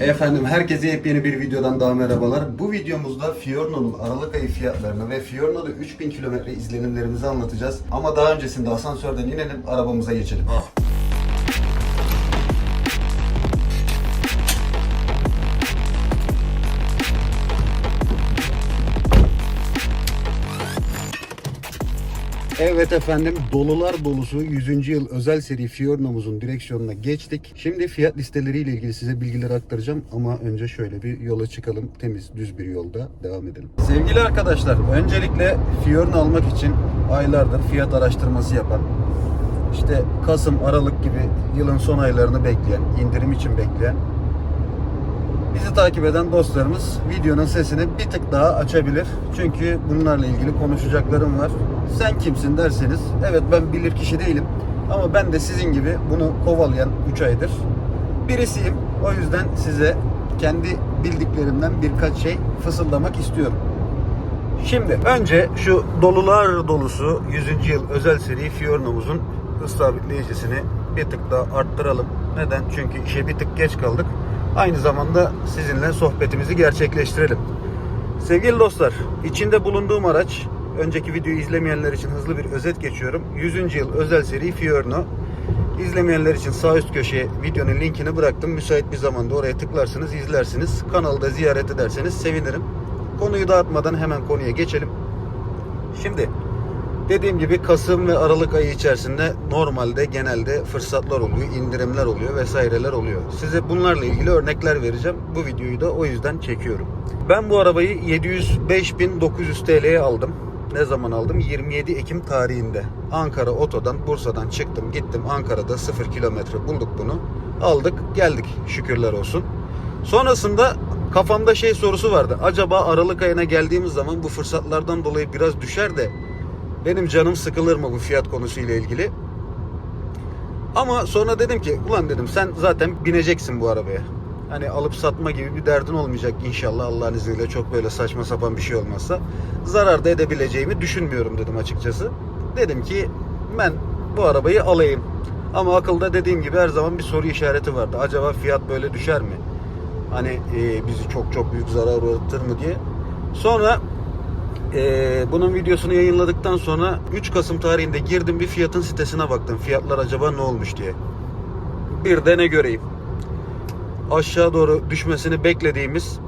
Efendim herkese yepyeni bir videodan daha merhabalar. Bu videomuzda Fiorno'nun Aralık ayı fiyatlarını ve Fiorno'da 3000 kilometre izlenimlerimizi anlatacağız. Ama daha öncesinde asansörden inelim, arabamıza geçelim. Evet efendim dolular dolusu 100. yıl özel seri Fiorno'muzun direksiyonuna geçtik. Şimdi fiyat listeleriyle ilgili size bilgileri aktaracağım ama önce şöyle bir yola çıkalım. Temiz düz bir yolda devam edelim. Sevgili arkadaşlar öncelikle Fiorno almak için aylardır fiyat araştırması yapan işte Kasım, Aralık gibi yılın son aylarını bekleyen, indirim için bekleyen Bizi takip eden dostlarımız videonun sesini bir tık daha açabilir. Çünkü bunlarla ilgili konuşacaklarım var. Sen kimsin derseniz, evet ben bilir kişi değilim. Ama ben de sizin gibi bunu kovalayan 3 aydır birisiyim. O yüzden size kendi bildiklerimden birkaç şey fısıldamak istiyorum. Şimdi önce şu dolular dolusu 100. yıl özel seri Fiorno'muzun hız sabitleyicisini bir tık daha arttıralım. Neden? Çünkü işe bir tık geç kaldık. Aynı zamanda sizinle sohbetimizi gerçekleştirelim. Sevgili dostlar, içinde bulunduğum araç, önceki videoyu izlemeyenler için hızlı bir özet geçiyorum. 100. yıl özel seri Fiorno. İzlemeyenler için sağ üst köşeye videonun linkini bıraktım. Müsait bir zamanda oraya tıklarsınız, izlersiniz. Kanalı da ziyaret ederseniz sevinirim. Konuyu dağıtmadan hemen konuya geçelim. Şimdi dediğim gibi Kasım ve Aralık ayı içerisinde normalde genelde fırsatlar oluyor, indirimler oluyor vesaireler oluyor. Size bunlarla ilgili örnekler vereceğim. Bu videoyu da o yüzden çekiyorum. Ben bu arabayı 705.900 TL'ye aldım. Ne zaman aldım? 27 Ekim tarihinde. Ankara Oto'dan, Bursa'dan çıktım, gittim. Ankara'da 0 kilometre bulduk bunu. Aldık, geldik şükürler olsun. Sonrasında kafamda şey sorusu vardı. Acaba Aralık ayına geldiğimiz zaman bu fırsatlardan dolayı biraz düşer de benim canım sıkılır mı bu fiyat konusuyla ilgili? Ama sonra dedim ki ulan dedim sen zaten bineceksin bu arabaya. Hani alıp satma gibi bir derdin olmayacak inşallah Allah'ın izniyle çok böyle saçma sapan bir şey olmazsa. Zarar da edebileceğimi düşünmüyorum dedim açıkçası. Dedim ki ben bu arabayı alayım. Ama akılda dediğim gibi her zaman bir soru işareti vardı. Acaba fiyat böyle düşer mi? Hani e, bizi çok çok büyük zarar uğratır mı diye. Sonra ee, bunun videosunu yayınladıktan sonra 3 Kasım tarihinde girdim bir fiyatın sitesine baktım. Fiyatlar acaba ne olmuş diye. Bir de ne göreyim. Aşağı doğru düşmesini beklediğimiz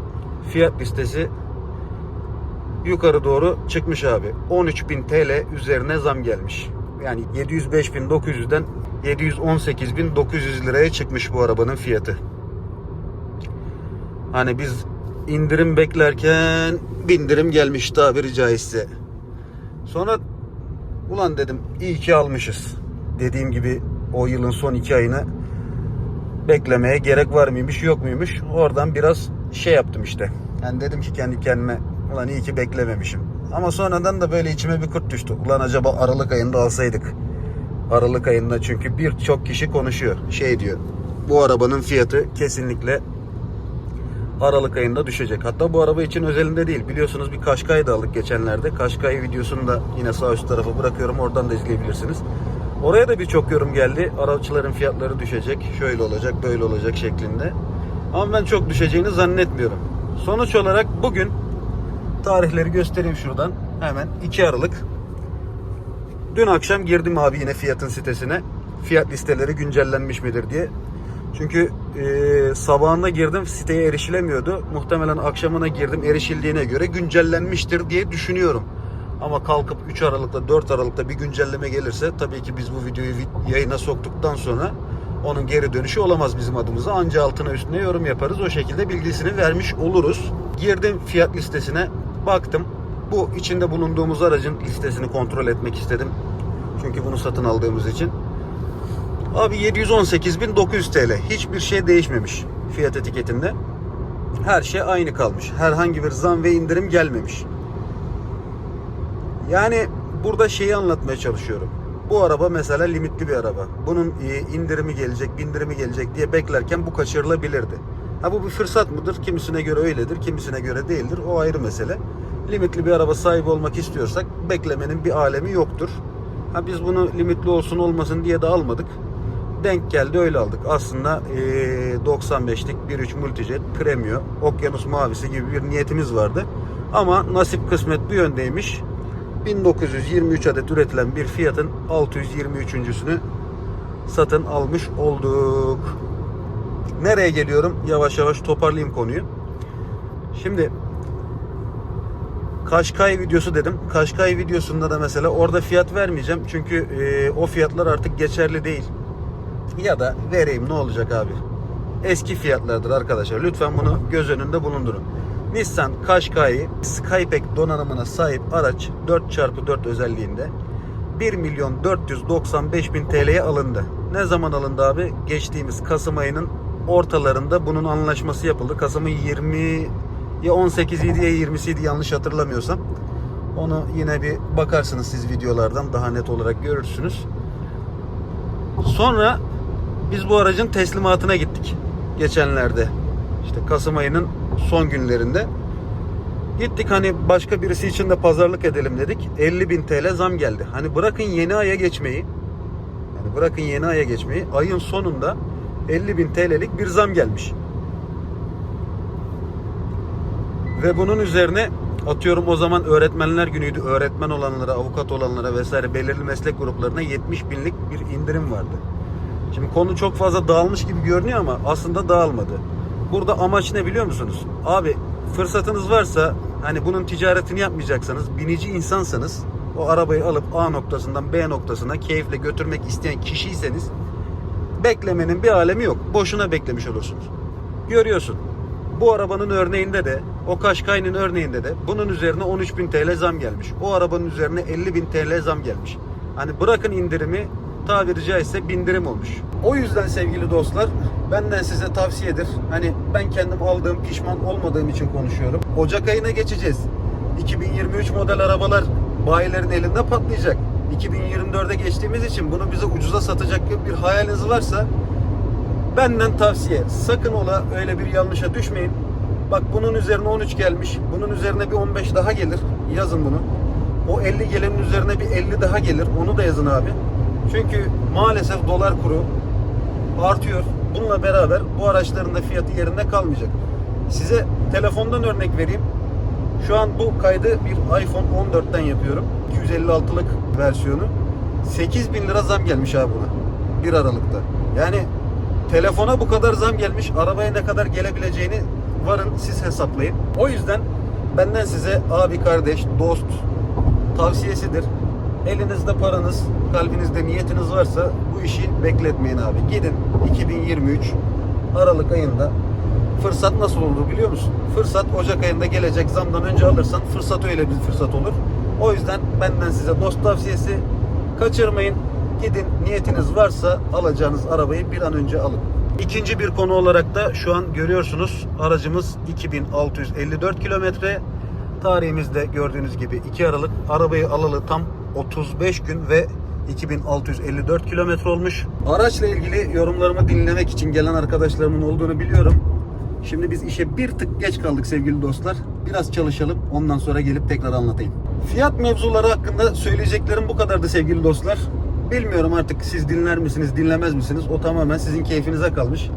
fiyat listesi yukarı doğru çıkmış abi. 13.000 TL üzerine zam gelmiş. Yani 705.900'den 718.900 liraya çıkmış bu arabanın fiyatı. Hani biz indirim beklerken bindirim gelmiş tabiri caizse. Sonra ulan dedim iyi ki almışız. Dediğim gibi o yılın son iki ayını beklemeye gerek var mıymış yok muymuş. Oradan biraz şey yaptım işte. Yani dedim ki kendi kendime ulan iyi ki beklememişim. Ama sonradan da böyle içime bir kurt düştü. Ulan acaba Aralık ayında alsaydık. Aralık ayında çünkü birçok kişi konuşuyor. Şey diyor. Bu arabanın fiyatı kesinlikle Aralık ayında düşecek. Hatta bu araba için özelinde değil. Biliyorsunuz bir Kaşkay da aldık geçenlerde. Kaşkay videosunu da yine sağ üst tarafa bırakıyorum. Oradan da izleyebilirsiniz. Oraya da birçok yorum geldi. Araçların fiyatları düşecek. Şöyle olacak, böyle olacak şeklinde. Ama ben çok düşeceğini zannetmiyorum. Sonuç olarak bugün tarihleri göstereyim şuradan. Hemen 2 Aralık. Dün akşam girdim abi yine fiyatın sitesine. Fiyat listeleri güncellenmiş midir diye. Çünkü e, sabahında girdim siteye erişilemiyordu. Muhtemelen akşamına girdim erişildiğine göre güncellenmiştir diye düşünüyorum. Ama kalkıp 3 Aralık'ta 4 Aralık'ta bir güncelleme gelirse tabii ki biz bu videoyu vi- yayına soktuktan sonra onun geri dönüşü olamaz bizim adımıza. Anca altına üstüne yorum yaparız. O şekilde bilgisini vermiş oluruz. Girdim fiyat listesine baktım. Bu içinde bulunduğumuz aracın listesini kontrol etmek istedim. Çünkü bunu satın aldığımız için. Abi 718.900 TL. Hiçbir şey değişmemiş fiyat etiketinde. Her şey aynı kalmış. Herhangi bir zam ve indirim gelmemiş. Yani burada şeyi anlatmaya çalışıyorum. Bu araba mesela limitli bir araba. Bunun indirimi gelecek, bindirimi gelecek diye beklerken bu kaçırılabilirdi. Ha bu bir fırsat mıdır? Kimisine göre öyledir, kimisine göre değildir. O ayrı mesele. Limitli bir araba sahibi olmak istiyorsak beklemenin bir alemi yoktur. Ha biz bunu limitli olsun olmasın diye de almadık. Denk geldi öyle aldık. Aslında eee, 95'lik 1.3 Multijet Premium Okyanus Mavisi gibi bir niyetimiz vardı. Ama nasip kısmet bu yöndeymiş. 1923 adet üretilen bir Fiat'ın 623.sünü satın almış olduk. Nereye geliyorum? Yavaş yavaş toparlayayım konuyu. Şimdi Kaşkay videosu dedim. Kaşkay videosunda da mesela orada fiyat vermeyeceğim. Çünkü e, o fiyatlar artık geçerli değil. Ya da vereyim ne olacak abi? Eski fiyatlardır arkadaşlar. Lütfen bunu göz önünde bulundurun. Nissan Qashqai Skypack donanımına sahip araç 4x4 özelliğinde 1 milyon 495 bin TL'ye alındı. Ne zaman alındı abi? Geçtiğimiz Kasım ayının ortalarında bunun anlaşması yapıldı. Kasım'ın 20 ya 18 idi ya 20'siydi yanlış hatırlamıyorsam. Onu yine bir bakarsınız siz videolardan daha net olarak görürsünüz. Sonra biz bu aracın teslimatına gittik geçenlerde. İşte Kasım ayının son günlerinde. Gittik hani başka birisi için de pazarlık edelim dedik. 50 bin TL zam geldi. Hani bırakın yeni aya geçmeyi. Yani bırakın yeni aya geçmeyi. Ayın sonunda 50 bin TL'lik bir zam gelmiş. Ve bunun üzerine atıyorum o zaman öğretmenler günüydü. Öğretmen olanlara, avukat olanlara vesaire belirli meslek gruplarına 70 binlik bir indirim vardı. Şimdi konu çok fazla dağılmış gibi görünüyor ama aslında dağılmadı. Burada amaç ne biliyor musunuz? Abi fırsatınız varsa hani bunun ticaretini yapmayacaksanız, binici insansanız o arabayı alıp A noktasından B noktasına keyifle götürmek isteyen kişiyseniz beklemenin bir alemi yok. Boşuna beklemiş olursunuz. Görüyorsun. Bu arabanın örneğinde de o Kaşkay'ın örneğinde de bunun üzerine 13.000 TL zam gelmiş. O arabanın üzerine 50.000 TL zam gelmiş. Hani bırakın indirimi tabiri caizse bindirim olmuş. O yüzden sevgili dostlar benden size tavsiyedir. Hani ben kendim aldığım pişman olmadığım için konuşuyorum. Ocak ayına geçeceğiz. 2023 model arabalar bayilerin elinde patlayacak. 2024'e geçtiğimiz için bunu bize ucuza satacak gibi bir hayaliniz varsa Benden tavsiye. Sakın ola öyle bir yanlışa düşmeyin. Bak bunun üzerine 13 gelmiş. Bunun üzerine bir 15 daha gelir. Yazın bunu. O 50 gelenin üzerine bir 50 daha gelir. Onu da yazın abi. Çünkü maalesef dolar kuru artıyor. Bununla beraber bu araçların da fiyatı yerinde kalmayacak. Size telefondan örnek vereyim. Şu an bu kaydı bir iPhone 14'ten yapıyorum. 256'lık versiyonu. 8000 lira zam gelmiş abi buna. 1 Aralık'ta. Yani telefona bu kadar zam gelmiş. Arabaya ne kadar gelebileceğini varın siz hesaplayın. O yüzden benden size abi kardeş, dost tavsiyesidir. Elinizde paranız, kalbinizde niyetiniz varsa bu işi bekletmeyin abi. Gidin 2023 Aralık ayında fırsat nasıl olur biliyor musun? Fırsat Ocak ayında gelecek zamdan önce alırsan fırsat öyle bir fırsat olur. O yüzden benden size dost tavsiyesi kaçırmayın. Gidin niyetiniz varsa alacağınız arabayı bir an önce alın. İkinci bir konu olarak da şu an görüyorsunuz aracımız 2654 kilometre. Tarihimizde gördüğünüz gibi 2 Aralık arabayı alalı tam 35 gün ve 2654 kilometre olmuş. Araçla ilgili yorumlarımı dinlemek için gelen arkadaşlarımın olduğunu biliyorum. Şimdi biz işe bir tık geç kaldık sevgili dostlar. Biraz çalışalım ondan sonra gelip tekrar anlatayım. Fiyat mevzuları hakkında söyleyeceklerim bu kadardı sevgili dostlar. Bilmiyorum artık siz dinler misiniz dinlemez misiniz o tamamen sizin keyfinize kalmış.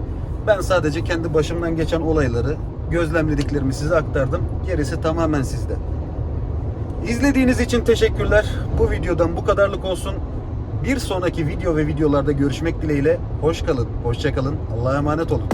Ben sadece kendi başımdan geçen olayları gözlemlediklerimi size aktardım. Gerisi tamamen sizde. İzlediğiniz için teşekkürler. Bu videodan bu kadarlık olsun. Bir sonraki video ve videolarda görüşmek dileğiyle. Hoş kalın, hoşça kalın. Allah'a emanet olun.